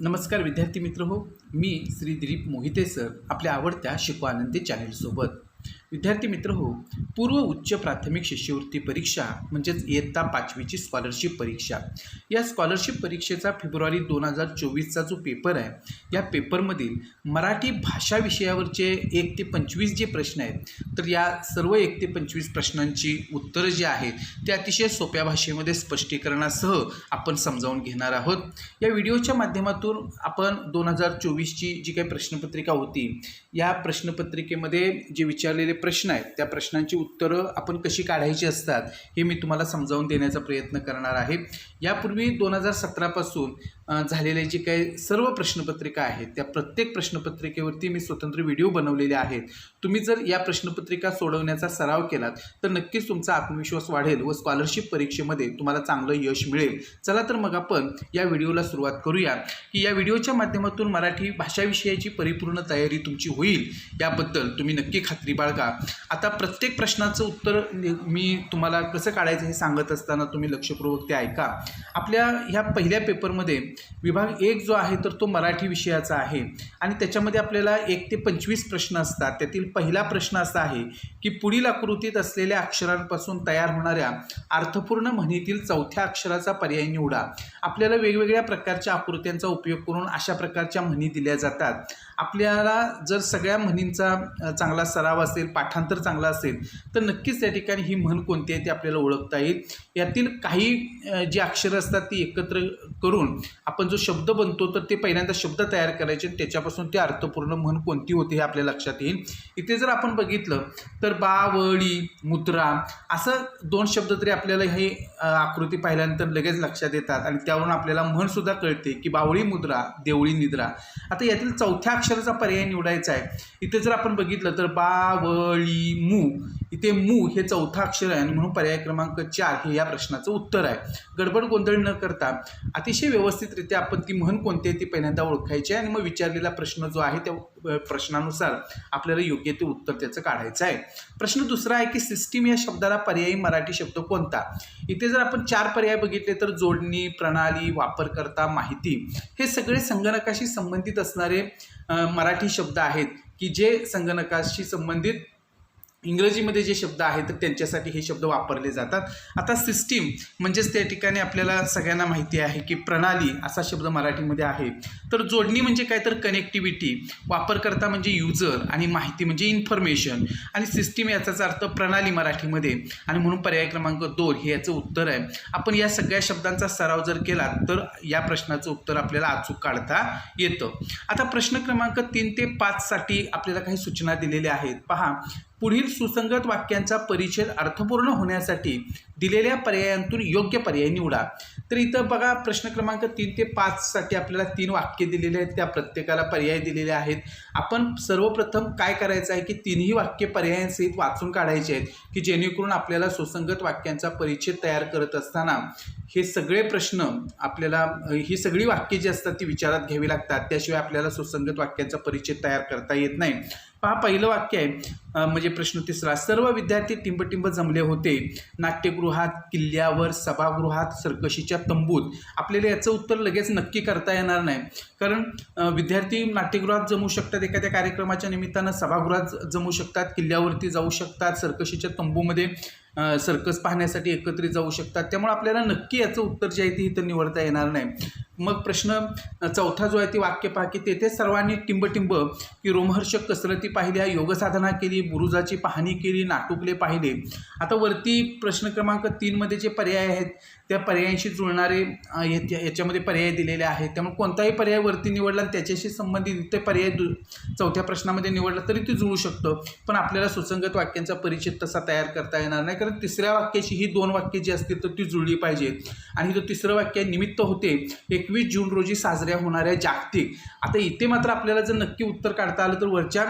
नमस्कार विद्यार्थी मित्र हो मी श्री दिलीप मोहिते सर आपल्या आवडत्या शिकू आनंदी चॅनेलसोबत विद्यार्थी मित्र हो पूर्व उच्च प्राथमिक शिष्यवृत्ती परीक्षा म्हणजेच इयत्ता पाचवीची स्कॉलरशिप परीक्षा. या स्कॉलरशिप परीक्षेचा फेब्रुवारी दोन हजार चोवीसचा जो पेपर आहे या पेपरमधील मराठी भाषा विषयावरचे एक ते पंचवीस जे प्रश्न आहेत तर या सर्व एक ते पंचवीस प्रश्नांची उत्तरं जी आहेत ते अतिशय सोप्या भाषेमध्ये स्पष्टीकरणासह आपण समजावून घेणार आहोत. या व्हिडिओच्या माध्यमातून आपण दोन हजार चोवीसची जी काही प्रश्नपत्रिका होती या प्रश्नपत्रिकेमध्ये जे विचारलेले प्रश्न आहेत त्या प्रश्नांची उत्तरं आपण कशी काढायची असतात हे मी तुम्हाला समजावून देण्याचा प्रयत्न करणार आहे. यापूर्वी दोन हजार सतरापासून झालेले जे काही सर्व प्रश्नपत्रिका आहेत त्या प्रत्येक प्रश्नपत्रिकेवरती मी स्वतंत्र व्हिडिओ बनवलेले आहेत. तुम्ही जर या प्रश्नपत्रिका सोडवण्याचा सराव केलात तर नक्कीच तुमचा आत्मविश्वास वाढेल व स्कॉलरशिप परीक्षेमध्ये तुम्हाला चांगलं यश मिळेल. चला तर मग आपण या व्हिडिओला सुरुवात करूया. की या व्हिडिओच्या माध्यमातून मराठी भाषाविषयाची परिपूर्ण तयारी तुमची होईल याबद्दल तुम्ही नक्की खात्री बाळगा. आता प्रत्येक प्रश्नाचं उत्तर मी तुम्हाला कसं काढायचं हे सांगत असताना तुम्ही लक्षपूर्वक ते ऐका. आपल्या ह्या पहिल्या पेपरमध्ये विभाग एक जो आहे तर तो मराठी विषयाचा आहे. आणि त्याच्यामध्ये आपल्याला एक ते पंचवीस प्रश्न असतात. त्यातील पहिला प्रश्न असा आहे की पुढील आकृतीत असलेल्या अक्षरांपासून तयार होणाऱ्या अर्थपूर्ण म्हणीतील चौथ्या अक्षराचा पर्याय निवडा. आपल्याला वेगवेगळ्या प्रकारच्या आकृत्यांचा उपयोग करून अशा प्रकारच्या म्हणी दिल्या जातात. आपल्याला जर सगळ्या म्हणींचा चांगला सराव असेल पाठांतर चांगला असेल तर नक्कीच त्या ठिकाणी ही म्हण कोणती आहे ती आपल्याला ओळखता येईल. यातील काही जी अक्षरं असतात ती एकत्र करून आपण जो शब्द बनतो तर ते पहिल्यांदा शब्द तयार करायचे आणि त्याच्यापासून ते अर्थपूर्ण म्हण कोणती होते हे आपल्या लक्षात येईल. इथे जर आपण बघितलं तर बावळी मुद्रा असं दोन शब्द तरी आपल्याला हे आकृती पाहिल्यानंतर लगेच लक्षात येतात आणि त्यावरून आपल्याला म्हणसुद्धा कळते की बावळी मुद्रा देवळी निद्रा. आता यातील चौथ्या अक्षराचा पर्याय निवडायचा आहे. इथे जर आपण बघितलं तर बावळी मू इथे मू हे चौथा अक्षर आहे आणि म्हणून पर्याय क्रमांक चार हे या प्रश्नाचं उत्तर आहे. गडबड गोंधळ न करता अतिशय व्यवस्थितरित्या आपण ती म्हण कोणती आहे ती पहिल्यांदा ओळखायची आहे आणि मग विचारलेला प्रश्न जो आहे त्या प्रश्नानुसार आपल्याला योग्य ते उत्तर त्याचं काढायचं आहे. प्रश्न दुसरा आहे की सिस्टीम या शब्दाला पर्यायी मराठी शब्द कोणता? इथे जर आपण चार पर्याय बघितले तर जोडणी प्रणाली वापरकर्ता माहिती हे सगळे संगणकाशी संबंधित असणारे मराठी शब्द आहेत की जे संगणकाशी संबंधित इंग्रजीमध्ये जे शब्द आहेत तर त्यांच्यासाठी हे शब्द वापरले जातात. आता सिस्टीम म्हणजेच त्या ठिकाणी आपल्याला सगळ्यांना माहिती आहे की प्रणाली असा शब्द मराठीमध्ये आहे. तर जोडणी म्हणजे काय? तर कनेक्टिव्हिटी वापरकर्ता म्हणजे युजर आणि माहिती म्हणजे इन्फॉर्मेशन आणि सिस्टीम याचाच अर्थ प्रणाली मराठीमध्ये. आणि म्हणून पर्याय क्रमांक दोन हे याचं उत्तर आहे. आपण या सगळ्या शब्दांचा सराव जर केला तर या प्रश्नाचं उत्तर आपल्याला अचूक काढता येतं. आता प्रश्न क्रमांक तीन ते पाचसाठी आपल्याला काही सूचना दिलेल्या आहेत. पहा पुढील सुसंगत वाक्यांचा परिच्छेद अर्थपूर्ण होण्यासाठी दिलेल्या पर्यायांतून योग्य पर्याय निवडा. तर इथं बघा प्रश्न क्रमांक तीन ते पाचसाठी आपल्याला तीन वाक्य दिलेले आहेत. त्या प्रत्येकाला पर्याय दिलेले आहेत. आपण सर्वप्रथम काय करायचं आहे की तिन्ही वाक्य पर्यायांसहित वाचून काढायचे आहेत की जेणेकरून आपल्याला सुसंगत वाक्यांचा परिच्छेद तयार करत असताना हे सगळे प्रश्न आपल्याला ही सगळी वाक्य जी असतात ती विचारात घ्यावी लागतात. त्याशिवाय आपल्याला सुसंगत वाक्यांचा परिच्छेद तयार करता येत नाही. पहा पहिलं वाक्य आहे. म्हणजे प्रश्न तिसरा सर्व विद्यार्थी टिंबटिंब जमले होते. नाट्यगृहात किल्ल्यावर सभागृहात सर्कशीच्या तंबूत. आपल्याला याचं उत्तर लगेच नक्की करता येणार नाही. कारण विद्यार्थी नाट्यगृहात जमू शकतात एखाद्या कार्यक्रमाच्या निमित्तानं सभागृहात जमू शकतात किल्ल्यावरती जाऊ शकतात सर्कशीच्या तंबूमध्ये. सर्कस पाहण्यासाठी एकत्रित जाऊ शकतात. त्यामुळे आपल्याला नक्की याचं उत्तर जे आहे ते इथं निवडता येणार नाही. मग प्रश्न चौथा जो आहे ते वाक्य पहा की तेथे सर्वांनी टिंबटिंब की रोमहर्षक कसरती पाहिल्या योगसाधना केली बुरुजाची पाहणी केली नाटुकले पाहिले. आता वरती प्रश्न क्रमांक तीनमध्ये जे पर्याय आहेत त्या पर्यायांशी जुळणारे याच्या- याच्यामध्ये पर्याय दिलेले आहेत. त्यामुळे कोणताही पर्याय वरती निवडला आणि त्याच्याशी संबंधित ते पर्याय दु चौथ्या प्रश्नामध्ये निवडला तरी ते जुळू शकतं. पण आपल्याला सुसंगत वाक्यांचा परिचय तसा तयार करता येणार नाही. कारण तिसऱ्या वाक्याची ही दोन वाक्य जी असतील तर ती जुळली पाहिजेत आणि जो तिसरं वाक्य निमित्त होते एकवीस जून रोजी साजऱ्या होणाऱ्या जागतिक. आता इथे मात्र आपल्याला जर नक्की उत्तर काढता आलं तर वरच्या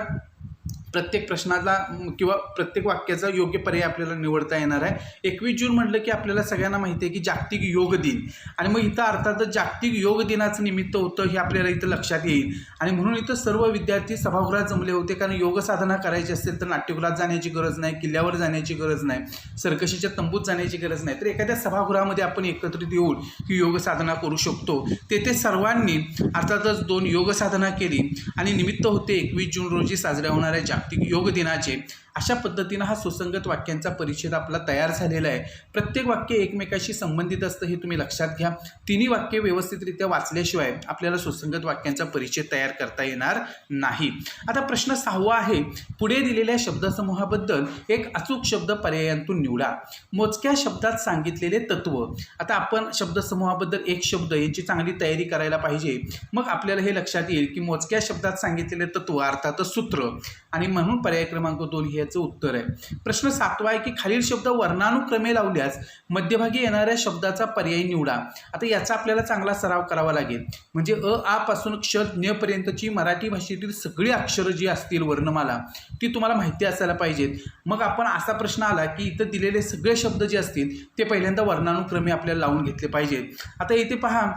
प्रत्येक प्रश्नाला किंवा प्रत्येक वाक्याचा योग्य पर्याय आपल्याला निवडता येणार आहे. एकवीस जून म्हटलं की आपल्याला सगळ्यांना माहिती आहे की जागतिक योग दिन. आणि मग इथं अर्थातच जागतिक योग दिनाचं निमित्त होतं हे आपल्याला इथं लक्षात येईल. आणि म्हणून इथं सर्व विद्यार्थी सभागृहात जमले होते कारण योग साधना करायची असेल तर नाट्यगृहात जाण्याची गरज नाही किल्ल्यावर जाण्याची गरज नाही सरकशीच्या तंबूत जाण्याची गरज नाही. तर एखाद्या सभागृहामध्ये आपण एकत्रित येऊन ही योग साधना करू शकतो. तेथे सर्वांनी अर्थातच दोन योग साधना केली आणि निमित्त होते एकवीस जून रोजी साजऱ्या होणाऱ्या जागतिक योग दिनाचे अशा पद्धतीनं हा सुसंगत वाक्यांचा परिच्छेद आपला तयार झालेला आहे. प्रत्येक वाक्य एकमेकाशी संबंधित असतं हे तुम्ही लक्षात घ्या. तिन्ही वाक्य व्यवस्थितरित्या वाचल्याशिवाय आपल्याला सुसंगत वाक्यांचा परिचय तयार करता येणार नाही. आता प्रश्न सहावा आहे. पुढे दिलेल्या शब्दसमूहाबद्दल एक अचूक शब्द पर्यायांतून निवडा. मोजक्या शब्दात सांगितलेले तत्व. आता आपण शब्दसमूहाबद्दल एक शब्द यांची चांगली तयारी करायला पाहिजे. मग आपल्याला हे लक्षात येईल की मोजक्या शब्दात सांगितलेले तत्व अर्थातच सूत्र. आणि म्हणून पर्याय क्रमांक दोन हे याचं उत्तर आहे. प्रश्न सातवा आहे की खालील शब्द वर्णानुक्रमे लावल्यास मध्यभागी येणाऱ्या शब्दाचा पर्याय निवडा. आता याचा आपल्याला चांगला सराव करावा लागेल. म्हणजे अ आ पासून क्ष ज्ञपर्यंतची मराठी भाषेतील सगळी अक्षरं जी असतील वर्णमाला ती तुम्हाला माहिती असायला पाहिजेत. मग आपण असा प्रश्न आला की इथं दिलेले सगळे शब्द जे असतील ते पहिल्यांदा वर्णानुक्रमे आपल्याला लावून घेतले पाहिजेत. आता इथे पहा.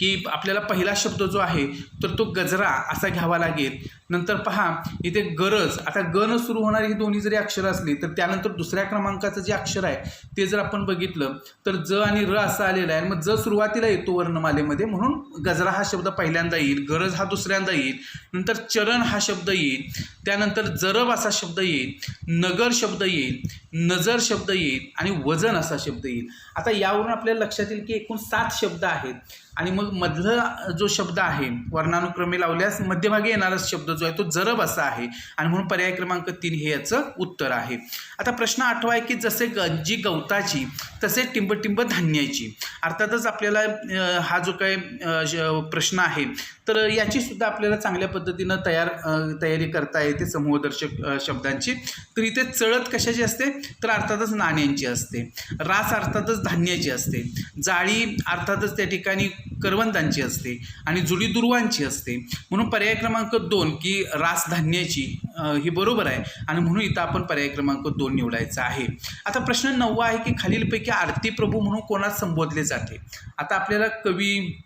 की आपल्याला पहिला शब्द जो आहे तर तो गजरा असा घ्यावा लागेल. नंतर पहा इथे गरज आता गण सुरू होणारी ही दोन्ही जरी अक्षरं असली तर त्यानंतर दुसऱ्या क्रमांकाचं जे अक्षर आहे ते जर आपण बघितलं तर ज आणि र असं आलेलं आहे. मग ज सुरुवातीला येतो वर्णमालेमध्ये म्हणून गजरा हा शब्द पहिल्यांदा येईल गरज हा दुसऱ्यांदा येईल. नंतर चरण हा शब्द येईल त्यानंतर जरब असा शब्द येईल नगर शब्द येईल नजर शब्द येईल आणि वजन असा शब्द येईल. आता यावरून आपल्याला लक्षात येईल की एकूण सात शब्द आहेत. आणि मग मधला जो शब्द आहे वर्णानुक्रमे लावल्यास मध्यभागी येणारा शब्द जो आहे तो जरब असा आहे. आणि म्हणून पर्याय क्रमांक तीन हे याचं उत्तर आहे. आता प्रश्न आठवा आहे की जसे गंजी गवताची तसे टिंबटिंब धान्याची. अर्थातच आपल्याला हा जो काही श- प्रश्न आहे तर याची सुद्धा आपल्याला चांगल्या पद्धतीनं तयार तयारी करता येते समूहदर्शक शब्दांची. तर इथे चळत कशाची असते? तर अर्थातच नाण्यांची असते. रास अर्थातच धान्याची असते. जाळी अर्थातच त्या ठिकाणी करवंदांची असते आणि जुडी दुर्वांची असते. म्हणून पर्याय क्रमांक दोन की रास धान्याची ही बरोबर आहे. आणि म्हणून इथं आपण पर्याय क्रमांक दोन निवडायचा आहे. आता प्रश्न नववा आहे की खालीलपैकी आरती प्रभू म्हणून कोणास संबोधले जाते? आता आपल्याला कवी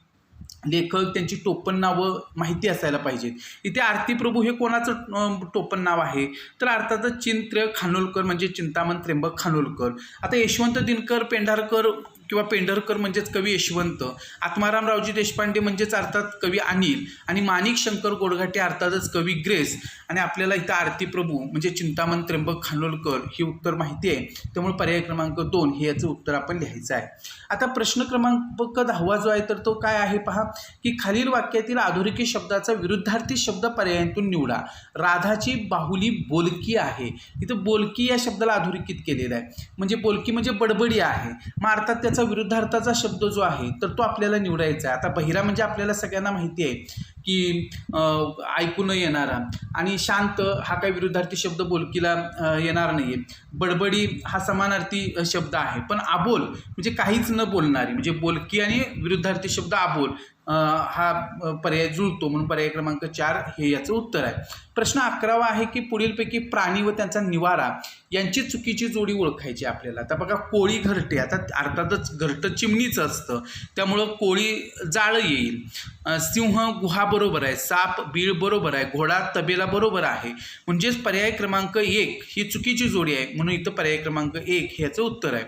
लेखक त्यांची टोपण नावं माहिती असायला पाहिजेत. इथे आरती प्रभू हे कोणाचं टोपण नाव आहे? तर अर्थातच चिंत्र खानोलकर म्हणजे चिंतामण त्र्यंबक खानोलकर. आता यशवंत दिनकर पेंढारकर किंवा पेंढरकर म्हणजेच कवी यशवंत आत्मारामरावजी देशपांडे म्हणजेच अर्थात कवी अनिल आणि माणिक शंकर गोडघाटे अर्थातच कवी ग्रेस आणि आपल्याला इथं आरती प्रभू म्हणजे चिंतामण त्र्यंबक खानोलकर ही उत्तर माहिती आहे. त्यामुळे पर्याय क्रमांक दोन हे याचं उत्तर आपण लिहायचं आहे. आता प्रश्न क्रमांक दहावा जो आहे तर तो काय आहे पहा? की खालील वाक्यातील आधुरिकी शब्दाचा विरुद्धार्थी शब्द पर्यायांतून निवडा. राधाची बाहुली बोलकी आहे. इथं बोलकी या शब्दाला अधोरेखित केलेलं आहे. म्हणजे बोलकी म्हणजे बडबडी आहे. मग अर्थात त्याचा विरुद्धार्थाचा शब्द जो आहे तर तो आपल्याला निवडायचा आहे. आता बहिरा म्हणजे आपल्याला सगळ्यांना माहिती आहे. की ऐकू न येणारा आणि शांत हा काही विरुद्धार्थी शब्द बोलकीला येणार नाही आहे बडबडी हा समानार्थी शब्द आहे. पण आबोल म्हणजे काहीच न बोलणारी म्हणजे बोलकी आणि विरुद्धार्थी शब्द आबोल हा पर्याय जुळतो. म्हणून पर्याय क्रमांक चार हे याचं उत्तर आहे. प्रश्न अकरावा आहे की पुढीलपैकी प्राणी व त्यांचा निवारा यांची चुकीची जोडी ओळखायची आपल्याला. आता बघा कोळी घरटे आता अर्थातच घरटं चिमणीचं असतं. त्यामुळं कोळी जाळं येईल. सिंह गुहा बरोबर आहे साप बीळ बरोबर आहे घोडा तबेला बरोबर आहे. म्हणजेच पर्याय क्रमांक एक ही चुकीची जोडी आहे म्हणून इथं पर्याय क्रमांक एक ह्याचं उत्तर आहे.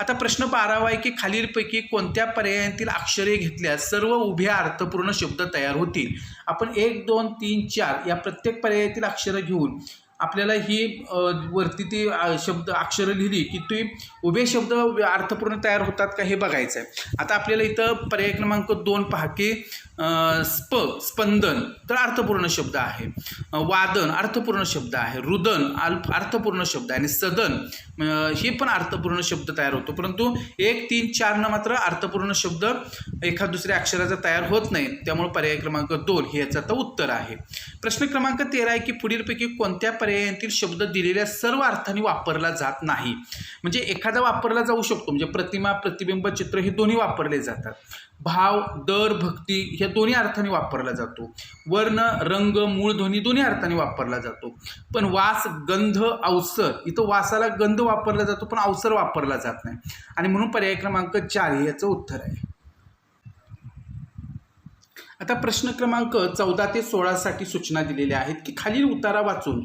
आता प्रश्न बारावा आहे की खालीलपैकी कोणत्या पर्यायांतील अक्षरे घेतल्यास सर्व उभ्या अर्थपूर्ण शब्द तयार होतील? आपण एक दोन तीन चार या प्रत्येक पर्यायातील अक्षरं घेऊन आपल्याला ही वरती ती शब्द अक्षरं लिहिली की ती उभे शब्द अर्थपूर्ण तयार होतात का हे बघायचं आहे आता आपल्याला इथं पर्याय क्रमांक दोन पहा की स्प स्पंदन तर अर्थपूर्ण शब्द आहे. वादन अर्थपूर्ण शब्द आहे. रुदन अल्प अर्थपूर्ण शब्द आहे. आणि सदन हे पण अर्थपूर्ण शब्द तयार होतो. परंतु एक तीन चारनं मात्र अर्थपूर्ण शब्द एखाद दुसऱ्या अक्षराचा तयार होत नाही. त्यामुळे पर्याय क्रमांक दोन हे याचं आता उत्तर आहे. प्रश्न क्रमांक तेरा आहे की पुढीलपैकी कोणत्या पर्यायांतील शब्द दिलेल्या सर्व अर्थाने वापरला जात नाही. म्हणजे एखादा वापरला जाऊ शकतो. म्हणजे प्रतिमा प्रतिबिंब चित्र हे दोन्ही वापरले जातात. भाव दर भक्ती ह्या दोन्ही अर्थाने वापरला जातो. वर्ण रंग मूळ ध्वनी दोन्ही अर्थाने वापरला जातो. पण वास गंध अवसर इथं वासाला गंध वापरला जातो पण अवसर वापरला जात नाही. आणि म्हणून पर्याय क्रमांक चार याचं उत्तर आहे. आता प्रश्न क्रमांक चौदा ते सोळासाठी सूचना दिलेल्या आहेत की खालील उतारा वाचून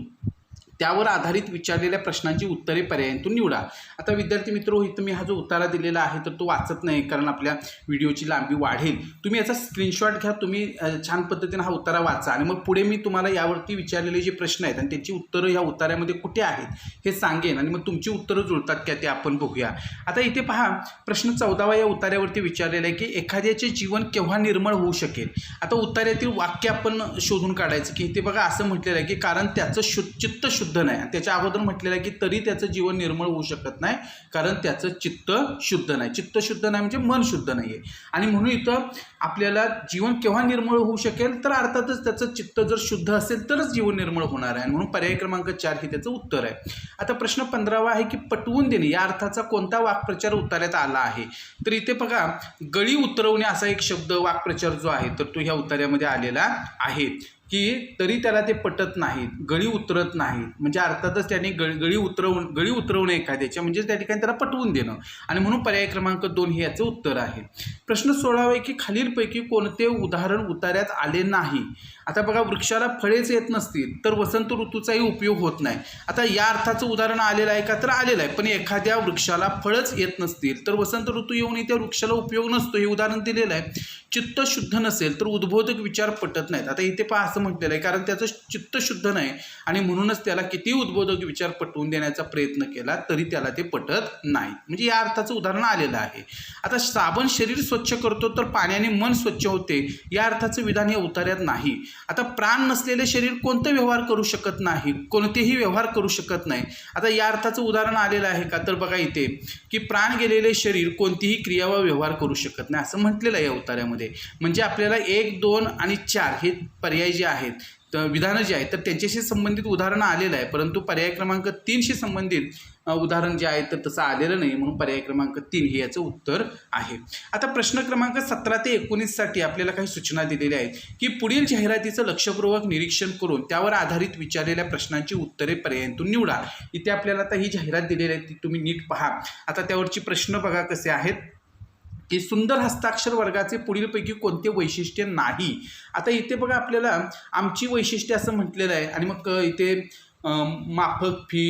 त्यावर आधारित विचारलेल्या प्रश्नांची उत्तरे पर्यायांतून निवडा. आता विद्यार्थी मित्र इथं मी हा जो उतारा दिलेला आहे तर तो वाचत नाही कारण आपल्या व्हिडिओची लांबी वाढेल. तुम्ही याचा स्क्रीनशॉट घ्या तुम्ही छान पद्धतीने हा उतारा वाचा. आणि मग पुढे मी तुम्हाला यावरती विचारलेले जे प्रश्न आहेत आणि त्यांची उत्तरं ह्या उतार्यामध्ये कुठे आहेत हे सांगेन. आणि मग तुमची उत्तरं जुळतात का ते आपण बघूया. आता इथे पहा प्रश्न चौदावा या उतार्यावरती विचारलेला आहे की एखाद्याचे जीवन केव्हा निर्मळ होऊ शकेल? आता उतार्यातील वाक्य आपण शोधून काढायचं की ते बघा असं म्हटलेलं आहे की कारण त्याचं शु चित्त शुद्ध शुद्ध नाही. आणि त्याच्या अगोदर म्हटलेलं आहे की तरी त्याचं जीवन निर्मळ होऊ शकत नाही कारण त्याचं चित्त शुद्ध नाही. चित्त शुद्ध नाही म्हणजे मन शुद्ध नाही आहे आणि म्हणून इथं आपल्याला जीवन केव्हा निर्मळ होऊ शकेल? तर अर्थातच त्याचं चित्त जर शुद्ध असेल तरच जीवन निर्मळ होणार आहे. आणि म्हणून पर्याय क्रमांक चार हे त्याचं उत्तर आहे. आता प्रश्न पंधरावा आहे की पटवून देणे या अर्थाचा कोणता वाक्प्रचार उतार्यात आला आहे? तर इथे बघा गळी उतरवणे असा एक शब्द वाक्प्रचार जो आहे तर तो ह्या उतार्यामध्ये आलेला आहे. की तरी त्याला ते पटत नाहीत गळी उतरत नाहीत. म्हणजे अर्थातच त्याने गळ गळी उतरवून गळी उतरवणे एखाद्याच्या म्हणजे त्या ठिकाणी त्याला पटवून देणं. आणि म्हणून पर्याय क्रमांक दोन हे याचं उत्तर आहे. प्रश्न सोळावे की खालीलपैकी कोणते उदाहरण उतार्यात आले नाही? आता बघा वृक्षाला फळेच येत नसतील तर वसंत ऋतूचाही उपयोग होत नाही. आता या अर्थाचं उदाहरण आलेलं आहे का? तर आलेलं आहे. पण एखाद्या वृक्षाला फळच येत नसतील तर वसंत ऋतू येऊनही त्या वृक्षाला उपयोग नसतो हे उदाहरण दिलेलं आहे. चित्त शुद्ध नसेल तर उद्बोधक विचार पटत नाहीत. आता इथे पहा असं म्हटलेलं आहे कारण त्याचं चित्त शुद्ध नाही आणि म्हणूनच त्याला किती उद्बोधक विचार पटवून देण्याचा प्रयत्न केला तरी त्याला ते पटत नाही. म्हणजे या अर्थाचं उदाहरण आलेलं आहे. आता साबण शरीर स्वच्छ करतो तर पाण्याने मन स्वच्छ होते. या अर्थाचं विधान हे उतार्यात नाही. आता प्राण नसलेले शरीर कोणतं व्यवहार करू शकत नाही कोणतेही व्यवहार करू शकत नाही. आता या अर्थाचं उदाहरण आलेलं आहे का? तर बघा इथे की प्राण गेलेले शरीर कोणतीही क्रिया व व्यवहार करू शकत नाही. असं म्हटलेलं आहे या उतार्यामध्ये म्हणजे आपल्याला एक दोन आणि चार हे पर्याय जे आहेत विधानं जे आहेत तर त्यांच्याशी संबंधित उदाहरणं आलेलं आहे. परंतु पर्याय क्रमांक तीनशी संबंधित उदाहरण जे आहे तर तसं आलेलं नाही. म्हणून पर्याय क्रमांक तीन हे याचं उत्तर आहे. आता प्रश्न क्रमांक सतरा ते एकोणीससाठी आपल्याला काही सूचना दिलेल्या आहेत की पुढील जाहिरातीचं लक्षपूर्वक निरीक्षण करून त्यावर आधारित विचारलेल्या प्रश्नांची उत्तरे पर्यायांतून निवडा. इथे आपल्याला आता ही जाहिरात दिलेली आहे ती तुम्ही नीट पहा. आता त्यावरची प्रश्न बघा कसे आहेत. की सुंदर हस्ताक्षर वर्गाचे पुढीलपैकी कोणते वैशिष्ट्य नाही? आता इथे बघा आपल्याला आमची वैशिष्ट्य असं म्हटलेलं आहे. आणि मग इथे माफक फी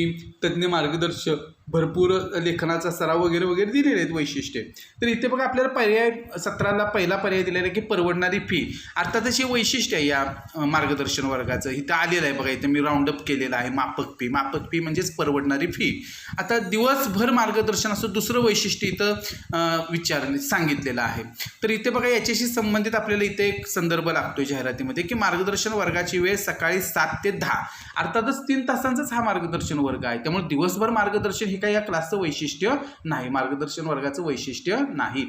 तज्ज्ञ मार्गदर्शक भरपूर लेखनाचा सराव वगैरे वगैरे दिलेले आहेत वैशिष्ट्ये. तर इथे बघा आपल्याला पर्याय सत्राला पहिला पर्याय दिलेला आहे की परवडणारी फी अर्थातच हे वैशिष्ट्य आहे या मार्गदर्शन वर्गाचं. इथं आलेलं आहे बघा इथं मी राऊंडअप केलेलं आहे मापक फी मापक फी म्हणजेच परवडणारी फी आता दिवसभर मार्गदर्शन असं दुसरं वैशिष्ट्य इथं अ, विचार सांगितलेलं आहे. तर इथे बघा याच्याशी संबंधित आपल्याला इथे एक संदर्भ लागतोय जाहिरातीमध्ये की मार्गदर्शन वर्गाची वेळ सकाळी सात ते दहा. अर्थातच तीन तासांचाच हा मार्गदर्शन वर्ग आहे. त्यामुळे दिवसभर मार्गदर्शन हे काही या क्लासचं वैशिष्ट्य नाही. मार्गदर्शन वर्गाचं वैशिष्ट्य नाही.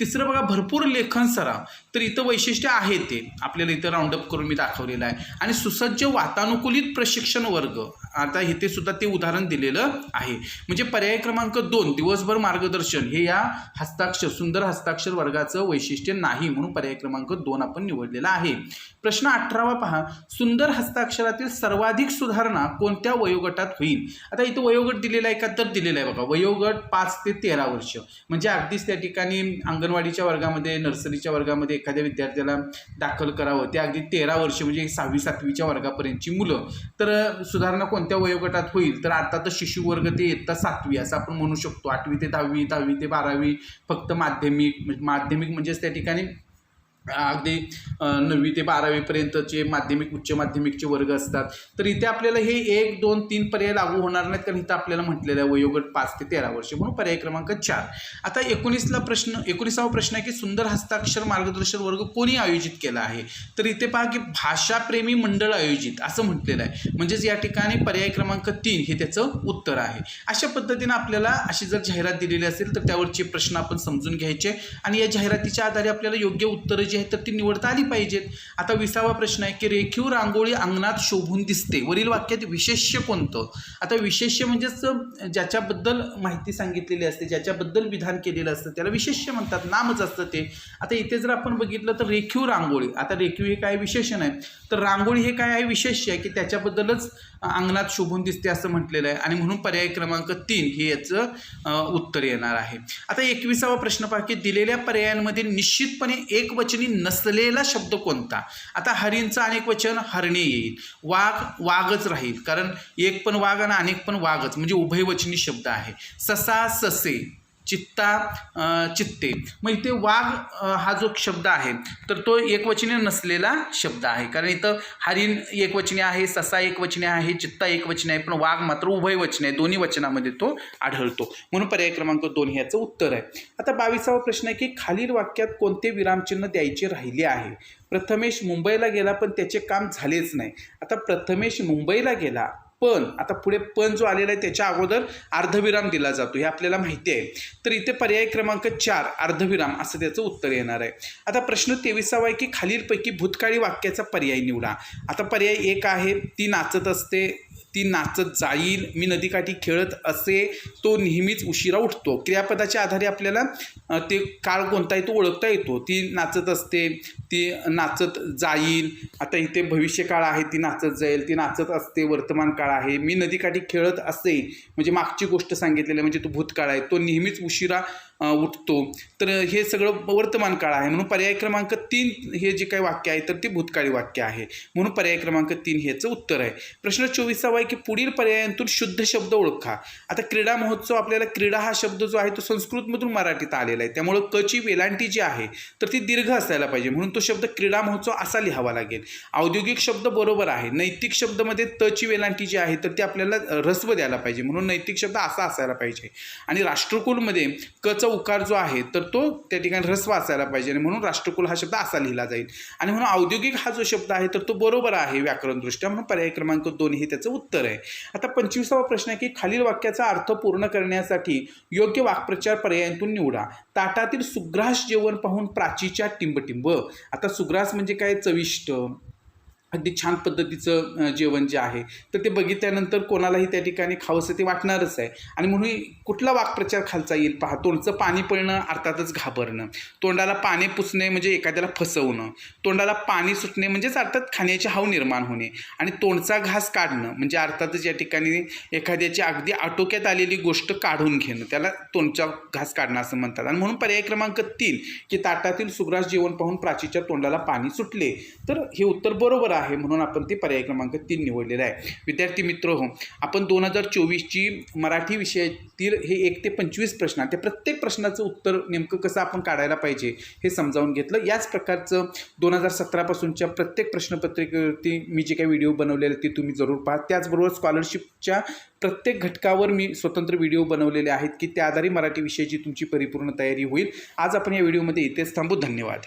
तिसरं बघा भरपूर लेखन सराव तर इथं वैशिष्ट्य आहे ते. आपल्याला इथं राऊंडअप करून मी दाखवलेलं आहे. आणि सुसज्ज वातानुकूलित प्रशिक्षण वर्ग. आता इथे सुद्धा ते उदाहरण दिलेलं आहे. म्हणजे पर्याय क्रमांक दोन दिवसभर मार्गदर्शन. हे या हस्ताक्षर सुंदर हस्ताक्षर वर्गाचं वैशिष्ट्य नाही म्हणून पर्याय क्रमांक दोन आपण निवडलेला आहे. प्रश्न अठरावा पहा. सुंदर हस्ताक्षरातील सर्वाधिक सुधारणा कोणत्या वयोगटात होईल? आता इथं वयोगट दिलेला आहे का? तर दिलेला आहे बघा. वयोगट पाच ते तेरा वर्ष. म्हणजे अगदीच त्या ठिकाणी अंगणवाडीच्या वर्गामध्ये नर्सरीच्या वर्गामध्ये एखाद्या विद्यार्थ्याला दाखल करावं. ते अगदी तेरा वर्ष म्हणजे सहावी सातवीच्या वर्गापर्यंतची मुलं. तर सुधारणा कोणत्या वयोगटात होईल? तर आता तर वर्ग ते इयत्ता सातवी असं आपण म्हणू शकतो. आठवी ते दहावी दहावी ते बारावी फक्त माध्यमिक म्हणजे माध्यमिक म्हणजेच त्या ठिकाणी अगदी नववी ते बारावीपर्यंतचे माध्यमिक उच्च माध्यमिकचे वर्ग असतात. तर इथे आपल्याला हे एक दोन तीन पर्याय लागू होणार नाहीत. कारण इथं आपल्याला म्हटलेलं आहे वयोगट पाच ते तेरा वर्ष म्हणून पर्याय क्रमांक चार. आता एकोणीसला प्रश्न एकोणीसावा प्रश्न आहे की सुंदर हस्ताक्षर मार्गदर्शन वर्ग कोणी आयोजित केला आहे? तर इथे पहा की भाषाप्रेमी मंडळ आयोजित असं म्हटलेलं आहे. म्हणजेच या ठिकाणी पर्याय क्रमांक तीन हे त्याचं उत्तर आहे. अशा पद्धतीनं आपल्याला अशी जर जाहिरात दिलेली असेल तर त्यावरचे प्रश्न आपण समजून घ्यायचे. आणि या जाहिरातीच्या आधारे आपल्याला योग्य उत्तरं जी आहेत तर ती निवडता आली पाहिजेत. आता विसावा प्रश्न आहे की रेखीव रांगोळी अंगणात शोभून दिसते. वरील वाक्यात विशेष्य कोणतं? आता विशेष्य म्हणजेच ज्याच्याबद्दल माहिती सांगितलेली असते ज्याच्याबद्दल विधान केलेलं असतं त्याला विशेष्य म्हणतात. नामच असतं ते. आता इथे जर आपण बघितलं तर रेखीव रांगोळी. आता रेखीव हे काय विशेषण आहे? तर रांगोळी हे काय आहे? विशेष्य आहे की त्याच्याबद्दलच अंगणात शोभून दिसते असं म्हटलेलं आहे. आणि म्हणून पर्याय क्रमांक तीन हे याचं उत्तर येणार आहे. आता एकविसावा प्रश्न पहा की दिलेल्या पर्यायांमध्ये निश्चितपणे एकवचनी नसलेला शब्द कोणता? आता हरींचं अनेक वचन हरणे येईल. वाघ वाघच राहील. कारण एक पण वाघ आणि अनेक पण वाघच म्हणजे उभयवचनी शब्द आहे. ससा ससे. चित्ता चित्ते. मग इथे वाघ हा जो शब्द आहे तर तो एकवचनी नसलेला शब्द आहे. कारण इथं हरिण एकवचनी आहे ससा एकवचनी आहे चित्ता एकवचनी आहे पण वाघ मात्र उभयवचनी आहे दोन्ही वचनामध्ये तो आढळतो. म्हणून पर्याय क्रमांक दोन ह्याचं उत्तर आहे. आता बावीसावा प्रश्न आहे की खालील वाक्यात कोणते विरामचिन्ह द्यायचे राहिले आहे? प्रथमेश मुंबईला गेला पण त्याचे काम झालेच नाही. आता प्रथमेश मुंबईला गेला पण आता पुढे पण जो आलेला आहे त्याच्या अगोदर अर्धविराम दिला जातो हे आपल्याला माहिती आहे. तर इथे पर्याय क्रमांक चार अर्धविराम असं त्याचं उत्तर येणार आहे. आता प्रश्न तेविसावा आहे की खालीलपैकी भूतकाळी वाक्याचा पर्याय निवडा. आता पर्याय एक आहे ती नाचत असते ती नाचत जाईल मी नदीकाठी खेळत असे तो नेहमीच उशिरा उठतो. क्रियापदाच्या आधारे आपल्याला ते काळ कोणता आहे तो ओळखता येतो. ती नाचत असते ती नाचत जाईल. आता इथे भविष्यकाळ आहे ती नाचत जाईल ती नाचत असते वर्तमान काळ आहे. मी नदीकाठी खेळत असे म्हणजे मागची गोष्ट सांगितलेली म्हणजे तो भूतकाळ आहे तो नेहमीच उशिरा उठतो. तर हे सगळं वर्तमान काळ आहे. म्हणून पर्याय क्रमांक तीन हे जे काही वाक्य आहे तर ते भूतकाळी वाक्य आहे. म्हणून पर्याय क्रमांक तीन ह्याचं उत्तर आहे. प्रश्न चोवीसावा आहे की पुढील पर्यायांतून शुद्ध शब्द ओळखा. आता क्रीडा महोत्सव आपल्याला क्रीडा हा शब्द जो आहे तो संस्कृतमधून मराठीत आलेला आहे. त्यामुळं कची वेलांटी जी आहे तर ती दीर्घ असायला पाहिजे. म्हणून तो शब्द क्रीडा महोत्सव असा लिहावा लागेल. औद्योगिक शब्द बरोबर आहे. नैतिक शब्दमध्ये तची वेलांटी जी आहे तर ती आपल्याला ऱ्हस्व द्यायला पाहिजे. म्हणून नैतिक शब्द असा असायला पाहिजे. आणि राष्ट्रकुलमध्ये कचं उकार जो आहे तर तो त्या ठिकाणी ऱ्हस्व असायला पाहिजे आणि म्हणून राष्ट्रकुल हा शब्द असा लिहिला जाईल. आणि म्हणून औद्योगिक हा जो शब्द आहे तर तो बरोबर आहे व्याकरणदृष्ट्या. म्हणून पर्याय क्रमांक दोन हे त्याचं उत्तर आहे. आता पंचवीसावा प्रश्न आहे की खालील वाक्याचा अर्थ पूर्ण करण्यासाठी योग्य वाक्प्रचार पर्यायांतून निवडा. ताटातील सुग्रास जेवण पाहून प्राचीच्या टिंबटिंब. आता सुग्रास म्हणजे काय? चविष्ट. अगदी छान पद्धतीचं जेवण जे आहे तर ते बघितल्यानंतर कोणालाही त्या ठिकाणी खावंसं ते वाटणारच आहे. आणि म्हणून कुठला वाक्प्रचार खालचा येईल पहा तोंडचं पाणी पळणं अर्थातच घाबरणं. तोंडाला पाणी पुसणे म्हणजे एखाद्याला फसवणं. तोंडाला पाणी सुटणे म्हणजेच अर्थात खाण्याची हाव निर्माण होणे. आणि तोंडचा घास काढणं म्हणजे अर्थातच या ठिकाणी एखाद्याची अगदी आटोक्यात आलेली गोष्ट काढून घेणं. त्याला तोंडचा घास काढणं असं म्हणतात. आणि म्हणून पर्याय क्रमांक तीन की ताटातील सुग्रास जेवण पाहून प्राचीच्या तोंडाला पाणी सुटले. तर हे उत्तर बरोबर आहे. आहे म्हणून आपण ते पर्याय क्रमांक तीन निवडलेलं आहे. विद्यार्थी मित्र हो आपण दोन हजार चोवीसची मराठी विषयातील हे एक ते पंचवीस प्रश्न आहेत त्या प्रत्येक प्रश्नाचं उत्तर नेमकं कसं आपण काढायला पाहिजे हे समजावून घेतलं. याच प्रकारचं दोन हजार सतरापासूनच्या प्रत्येक प्रश्नपत्रिकेवरती मी जे काही व्हिडिओ बनवलेले ते तुम्ही जरूर पहा. त्याचबरोबर स्कॉलरशिपच्या प्रत्येक घटकावर मी स्वतंत्र व्हिडिओ बनवलेले आहेत की त्या आधारे मराठी विषयाची तुमची परिपूर्ण तयारी होईल. आज आपण या व्हिडिओमध्ये इथेच थांबू. धन्यवाद.